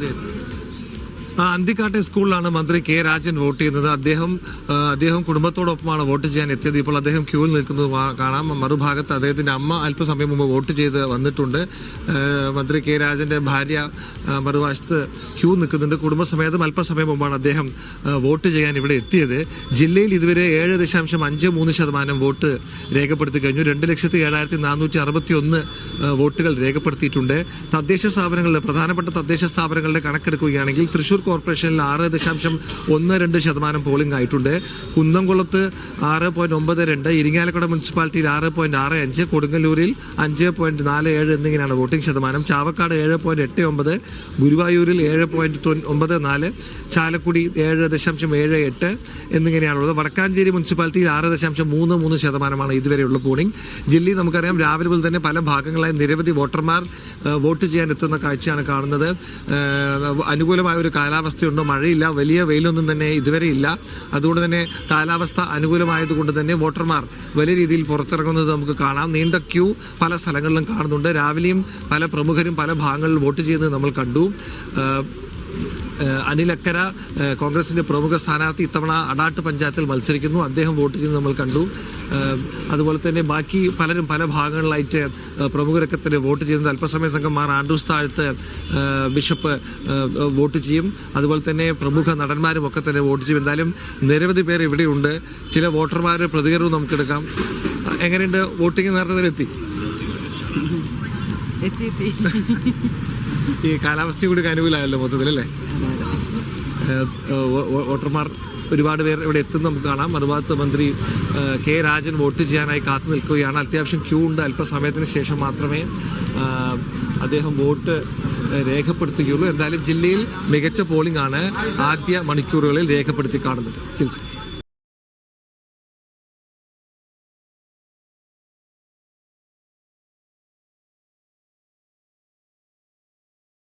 Evet. അന്തിക്കാട്ടെ സ്കൂളിലാണ് മന്ത്രി K Rajan vote ചെയ്യുന്നത്. അദ്ദേഹം അദ്ദേഹം കുടുംബത്തോടൊപ്പമാണ് വോട്ട് ചെയ്യാൻ എത്തിയത്. ഇപ്പോൾ അദ്ദേഹം ക്യൂവിൽ നിൽക്കുന്നത് കാണാം. മറുഭാഗത്ത് അദ്ദേഹത്തിന്റെ അമ്മ അല്പസമയം മുമ്പ് വോട്ട് ചെയ്ത് വന്നിട്ടുണ്ട്. മന്ത്രി കെ രാജന്റെ ഭാര്യ മറുവശത്ത് ക്യൂ നിൽക്കുന്നുണ്ട്. കുടുംബസമേതം അല്പസമയം മുമ്പാണ് അദ്ദേഹം വോട്ട് ചെയ്യാൻ ഇവിടെ എത്തിയത്. ജില്ലയിൽ ഇതുവരെ ഏഴ് ദശാംശം അഞ്ച് മൂന്ന് ശതമാനം വോട്ട് രേഖപ്പെടുത്തി കഴിഞ്ഞു. രണ്ട് ലക്ഷത്തി ഏഴായിരത്തി നാനൂറ്റി അറുപത്തി ഒന്ന് വോട്ടുകൾ രേഖപ്പെടുത്തിയിട്ടുണ്ട്. തദ്ദേശ സ്ഥാപനങ്ങളുടെ പ്രധാനപ്പെട്ട തദ്ദേശ സ്ഥാപനങ്ങളുടെ കണക്കെടുക്കുകയാണെങ്കിൽ തൃശൂർ കോർപ്പറേഷനിൽ ആറ് ദശാംശം ഒന്ന് രണ്ട് ശതമാനം പോളിംഗ് ആയിട്ടുണ്ട്. കുന്നംകുളത്ത് ആറ് പോയിന്റ് ഒമ്പത് രണ്ട് ഇരിങ്ങാലക്കുട മുനിസിപ്പാലിറ്റിയിൽ ആറ് പോയിന്റ് ആറ് അഞ്ച് കൊടുങ്ങല്ലൂരിൽ അഞ്ച് പോയിന്റ് നാല് ഏഴ് എന്നിങ്ങനെയാണ് വോട്ടിംഗ് ശതമാനം. ചാവക്കാട് ഏഴ് പോയിന്റ് എട്ട് ഒമ്പത് ഗുരുവായൂരിൽ ഏഴ് പോയിന്റ് ഒമ്പത് നാല് ചാലക്കുടി ഏഴ് ദശാംശം ഏഴ് എട്ട് എന്നിങ്ങനെയാണുള്ളത്. വടക്കാഞ്ചേരി മുനിസിപ്പാലിറ്റിയിൽ ആറ് ദശാംശം മൂന്ന് മൂന്ന് ശതമാനമാണ് ഇതുവരെയുള്ള പോളിംഗ്. ജില്ലയിൽ നമുക്കറിയാം രാവിലെ മുതൽ തന്നെ പല ഭാഗങ്ങളായി നിരവധി വോട്ടർമാർ വോട്ട് ചെയ്യാൻ എത്തുന്ന കാഴ്ചയാണ് കാണുന്നത്. അനുകൂലമായ ഒരു കാലാവസ്ഥയുണ്ടോ? മഴയില്ല വലിയ വെയിലൊന്നും തന്നെ ഇതുവരെ ഇല്ല. അതുകൊണ്ട് തന്നെ കാലാവസ്ഥ അനുകൂലമായതുകൊണ്ട് തന്നെ വോട്ടർമാർ വലിയ രീതിയിൽ പുറത്തിറങ്ങുന്നത് നമുക്ക് കാണാം. നീണ്ട ക്യൂ പല സ്ഥലങ്ങളിലും കാണുന്നുണ്ട്. രാവിലെയും പല പ്രമുഖരും പല ഭാഗങ്ങളിൽ വോട്ട് ചെയ്യുന്നത് നമ്മൾ കണ്ടു. ഏഹ് കോൺഗ്രസിന്റെ പ്രമുഖ സ്ഥാനാർത്ഥി ഇത്തവണ അടാട്ട് പഞ്ചായത്തിൽ മത്സരിക്കുന്നു. അദ്ദേഹം വോട്ട് ചെയ്യുന്നത് നമ്മൾ കണ്ടു. അതുപോലെ തന്നെ ബാക്കി പലരും പല ഭാഗങ്ങളിലായിട്ട് പ്രമുഖരൊക്കെ തന്നെ വോട്ട് ചെയ്യുന്നത് അല്പസമയ സംഘം Mar Andrews Thazhath bishop vote ചെയ്യും. അതുപോലെ തന്നെ പ്രമുഖ നടന്മാരും ഒക്കെ തന്നെ വോട്ട് ചെയ്യും. എന്തായാലും നിരവധി പേർ ഇവിടെയുണ്ട്. ചില വോട്ടർമാരുടെ പ്രതികരണവും നമുക്കെടുക്കാം എങ്ങനെയുണ്ട് വോട്ടിംഗ് നേരത്തെ എത്തി? എത്തി എത്തി. ഈ കാലാവസ്ഥ കൂടി അനുകൂലമായല്ലോ മൊത്തത്തിൽ അല്ലേ? വോട്ടർമാർ ഒരുപാട് പേർ ഇവിടെ എത്തുന്ന നമുക്ക് കാണാം. മറുഭാഗത്ത് മന്ത്രി കെ രാജൻ വോട്ട് ചെയ്യാനായി കാത്തു നിൽക്കുകയാണ്. അത്യാവശ്യം ക്യൂ ഉണ്ട്. അല്പസമയത്തിന് ശേഷം മാത്രമേ അദ്ദേഹം വോട്ട് രേഖപ്പെടുത്തുകയുള്ളൂ. എന്തായാലും ജില്ലയിൽ മികച്ച പോളിംഗ് ആണ് ആദ്യ മണിക്കൂറുകളിൽ രേഖപ്പെടുത്തി കാണുന്നത്. ചിൽസി.